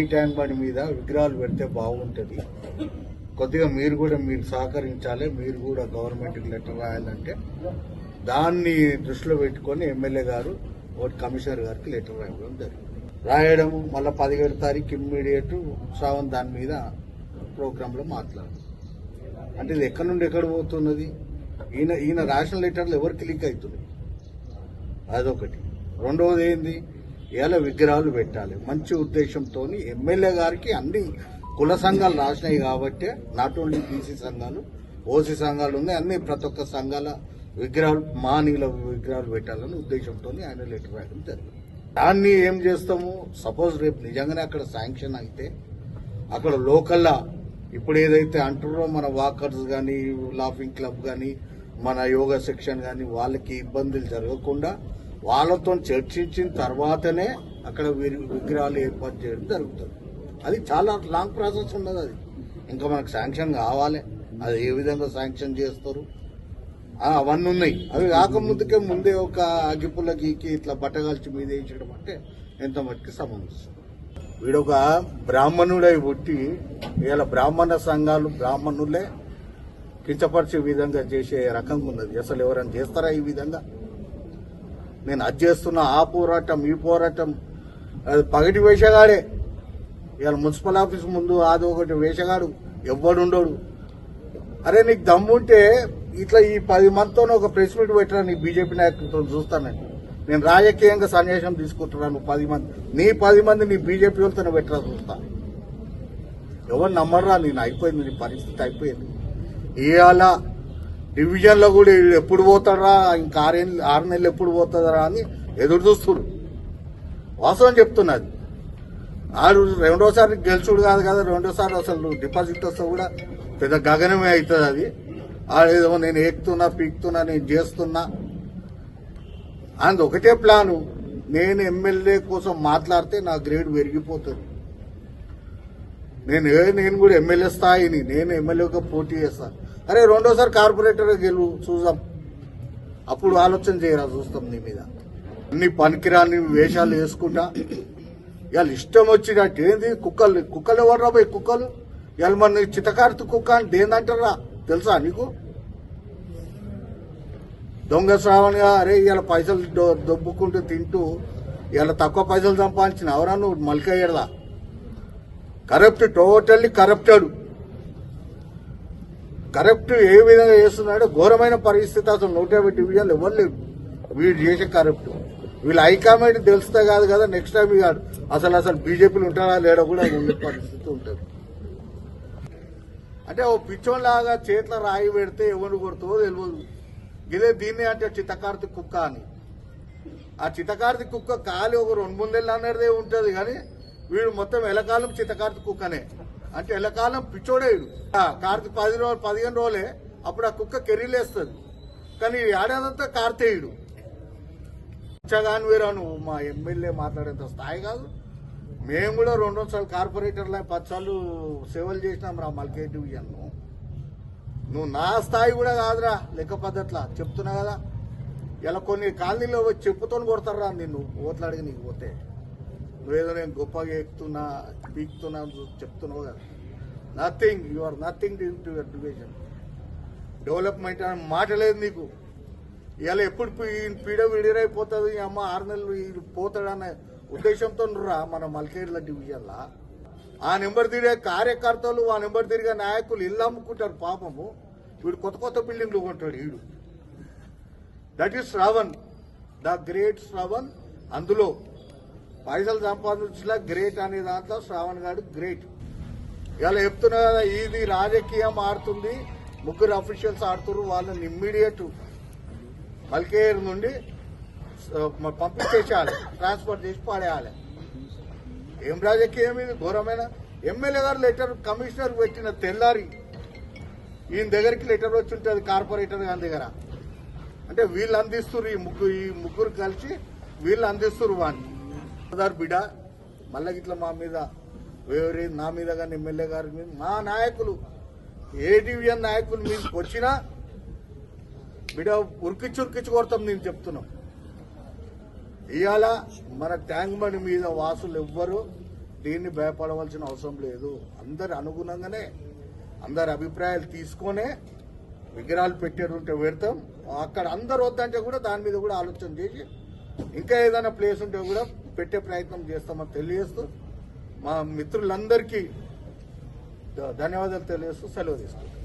ఈ ట్యాంక్ బండి మీద విగ్రహాలు పెడితే బాగుంటుంది. కొద్దిగా మీరు కూడా మీరు సహకరించాలి మీరు కూడా గవర్నమెంట్కి లెటర్ రాయాలంటే దాన్ని దృష్టిలో పెట్టుకొని ఎమ్మెల్యే గారు ఒకటి కమిషనర్ గారికి లెటర్ రాయడం జరిగింది. రాయడం మళ్ళీ పదిహేడు తారీఖు ఇమ్మీడియట్ శ్రావణ్ దాని మీద ప్రోగ్రాంలో మాట్లాడు అంటే ఇది ఎక్కడి నుండి ఎక్కడ పోతున్నది? ఈయన ఈయన రాసిన లెటర్లు ఎవరికి లీక్ అవుతున్నాయి? అదొకటి. రెండవది ఏంది? ఇలా విగ్రహాలు పెట్టాలి. మంచి ఉద్దేశంతో ఎమ్మెల్యే గారికి అన్ని కుల సంఘాలు రాసినాయి కాబట్టి నాట్ ఓన్లీ బీసీ సంఘాలు ఓసీ సంఘాలు ఉన్నాయి అన్ని ప్రతి ఒక్క సంఘాల విగ్రహాలు మానీల విగ్రహాలు పెట్టాలని ఉద్దేశంతో ఆయన లెటర్ రాయడం జరిగింది. దాన్ని ఏం చేస్తాము? సపోజ్ రేపు నిజంగానే అక్కడ శాంక్షన్ అయితే అక్కడ లోకల్లా ఇప్పుడు ఏదైతే అంటున్నారో మన వాకర్స్ కానీ లాఫింగ్ క్లబ్ కానీ మన యోగా సెక్షన్ కానీ వాళ్ళకి ఇబ్బందులు జరగకుండా వాళ్ళతో చర్చించిన తర్వాతనే అక్కడ వీరి- విగ్రహాలు ఏర్పాటు చేయడం జరుగుతుంది. అది చాలా లాంగ్ ప్రాసెస్ ఉన్నది అది. ఇంకా మనకు శాంక్షన్ కావాలి. అది ఏ విధంగా శాంక్షన్ చేస్తారు? అవన్నీ ఉన్నాయి. అవి కాకముందుకే ముందే ఒక అగిపుల గీకి ఇట్లా బట్టగాల్చి మీద వేయించడం అంటే ఎంత మట్టుకు సంబంధిస్తుంది వీడొక బ్రాహ్మణుడై పుట్టి ఇలా బ్రాహ్మణ సంఘాలు బ్రాహ్మణులే కించపరిచే విధంగా చేసే రకంగా ఉన్నది. అసలు ఎవరైనా చేస్తారా ఈ విధంగా? నేను అది చేస్తున్నా ఆ పోరాటం ఈ పోరాటం. అది పగటి వేషగాడే. ఇవాళ మున్సిపల్ ఆఫీస్ ముందు అది ఒకటి వేషగాడు ఎవ్వడుండోడు అరే నీకు దమ్ముంటే ఇట్లా ఈ పది మందితో ఒక ప్రెస్ మీట్ పెట్టరా నీ బీజేపీ నాయకులతో చూస్తాను నేను. నేను రాజకీయంగా సన్యాసం తీసుకుంటున్నాను పది మంది. నీ పది మంది నీ బీజేపీ వాళ్ళతో పెట్టరా చూస్తా. ఎవరు నమ్మర్రా నేను? అయిపోయింది నీ పరిస్థితి అయిపోయింది. ఇవాళ డివిజన్లో కూడా ఎప్పుడు పోతారా ఇంకా ఆరేళ్ళు ఆరు నెలలు ఎప్పుడు పోతుందరా అని ఎదురు చూస్తుడు వాస్తవం చెప్తున్నది. ఆడు రెండోసారి గెలుచుడు కాదు కదా రెండోసారి అసలు డిపాజిట్ వస్తే కూడా పెద్ద గగనమే అవుతుంది అది. ఆడేదో నేను ఎక్కుతున్నా పీక్తున్నా నేను చేస్తున్నా. అండ్ ఒకటే ప్లాను. నేను ఎమ్మెల్యే కోసం మాట్లాడితే నా గ్రేడ్ పెరిగిపోతుంది. నేను నేను కూడా ఎమ్మెల్యే స్థాయిని నేను ఎమ్మెల్యేగా పోటీ చేస్తాను అరే రెండోసారి కార్పొరేటర్ గెలువు చూద్దాం. అప్పుడు ఆలోచన చేయరా చూస్తాం నీ మీద. అన్ని పనికిరాని వేషాలు వేసుకుంటా. ఇవాళ ఇష్టం వచ్చినట్టు ఏంది? కుక్కలు కుక్కలు ఎవరు రాబోయే కుక్కలు? ఇవాళ మన చిత్తకార్తి కుక్క అంటే ఏందంటారా? తెలుసా నీకు? దొంగ శ్రావణిగా అరే ఇవాళ పైసలు దొబ్బుకుంటూ తింటూ ఇవాళ తక్కువ పైసలు సంపాదించిన ఎవరా నువ్వు? మలికయ్యడా కరప్ట్ టోటల్లీ కరప్టెడ్. కరప్ట్ ఏ విధంగా చేస్తున్నాడో ఘోరమైన పరిస్థితి అసలు నూట యాభై డివిజన్లు ఎవరు లేరు. వీడు చేసే కరప్ట్ వీళ్ళు హైకమాండ్ తెలిస్తే కాదు కదా నెక్స్ట్ టైం కాదు అసలు అసలు బీజేపీలు ఉంటారా లేడో కూడా ఉండే పరిస్థితి ఉంటుంది. అంటే ఓ పిచ్చోళ్ళలాగా చేతిలో రాయి పెడితే ఎవరు కొడుతుందో తెలియదు ఇదే దీన్ని అంటే చిత్తకార్తి కుక్క అని. ఆ చిత్తకార్తి కుక్క కాలి ఒక రెండు మూడేళ్ళు అనేది ఉంటుంది కానీ వీడు మొత్తం ఎలకాలం చిత్తకార్తి కుక్కనే. అంటే ఎల్లకాలం పిచ్చోడే కార్తీ పది రోజులు పదిహేను రోజులే అప్పుడు ఆ కుక్క కెరీలేస్తుంది కానీ ఏడాదంతా కార్తేయుడు. పిచ్చగాని వేరాను నువ్వు మా ఎమ్మెల్యే మాట్లాడేంత స్థాయి కాదు. మేము కూడా రెండు వందల సార్లు కార్పొరేటర్ల పది సార్లు సేవలు చేసినాం రా మల్కే డివిజన్ నువ్వు నా స్థాయి కూడా కాదురా లెక్క పద్ధతిలా చెప్తున్నా కదా. ఇలా కొన్ని కాలనీలో చెప్పుతో కొడతారా నిన్ను? ఓట్లాడికి నీకు పోతే. నువ్వేదో నేను గొప్పగా ఎక్కుతున్నా పీక్తున్నా అని చెప్తున్నావు కదా. Nothing you are nothing to your division development అని మాట లేదు నీకు. ఇవాళ ఎప్పుడు పీ- పీడ విడిరైపోతుంది అమ్మ ఆరు నెలలు వీడు ఉద్దేశంతో రా మన మల్కేర్ల డివిజన్లా. ఆ నెంబర్ తిరిగే కార్యకర్తలు ఆ నెంబర్ తిరిగే నాయకులు ఇల్లు అమ్ముకుంటారు పాపము. వీడు కొత్త కొత్త బిల్డింగ్లు కొంటాడు వీడు. That is Shravan the great Shravan అందులో పైసలు సంపాదించిన గ్రేట్ అనే దాంట్లో శ్రావణ్ గారు గ్రేట్ ఇలా చెప్తున్నా కదా ఇది రాజకీయం ఆడుతుంది ముగ్గురు అఫీషియల్స్ ఆడుతున్నారు వాళ్ళని ఇమ్మీడియట్ మల్కేర్ నుండి పంపించేసేయాలి ట్రాన్స్ఫర్ చేసి పడేయాలి. ఏం రాజకీయం ఇది? ఘోరమైన? ఎమ్మెల్యే గారు లెటర్ కమిషనర్ పెట్టిన తెల్లారి ఈయన దగ్గరికి లెటర్ వచ్చి ఉంటుంది కార్పొరేటర్ గారి దగ్గర. అంటే వీళ్ళు అందిస్తున్నారు ఈ ముగ్గురు ఈ ముగ్గురు కలిసి వీళ్ళు అందిస్తున్నారు వాడిని. సర్దార్ బిడ మళ్ళీ ఇట్లా మా మీద వేరే నా మీద కానీ ఎమ్మెల్యే గారి మీద మా నాయకులు ఏ నాయకులు మీదకి వచ్చినా బిడ ఉరికిచ్చి ఉరికిచ్చి కొడతాం నేను చెప్తున్నాం. ఇవాళ మన ట్యాంక్ బండి మీద వాసులు ఎవ్వరు దీన్ని భయపడవలసిన అవసరం లేదు. అందరి అనుగుణంగానే అందరి అభిప్రాయాలు తీసుకొనే విగ్రహాలు పెట్టారు ఉంటే పెడతాం అక్కడ అందరు వద్దంటే కూడా దాని మీద కూడా ఆలోచన చేసి ఇంకా ఏదైనా ప్లేస్ ఉంటే కూడా పెట్టే ప్రయత్నం చేస్తామని తెలియజేస్తూ మా మిత్రులందరికీ ధన్యవాదాలు తెలియజేస్తూ సెలవు తీసుకుంటాం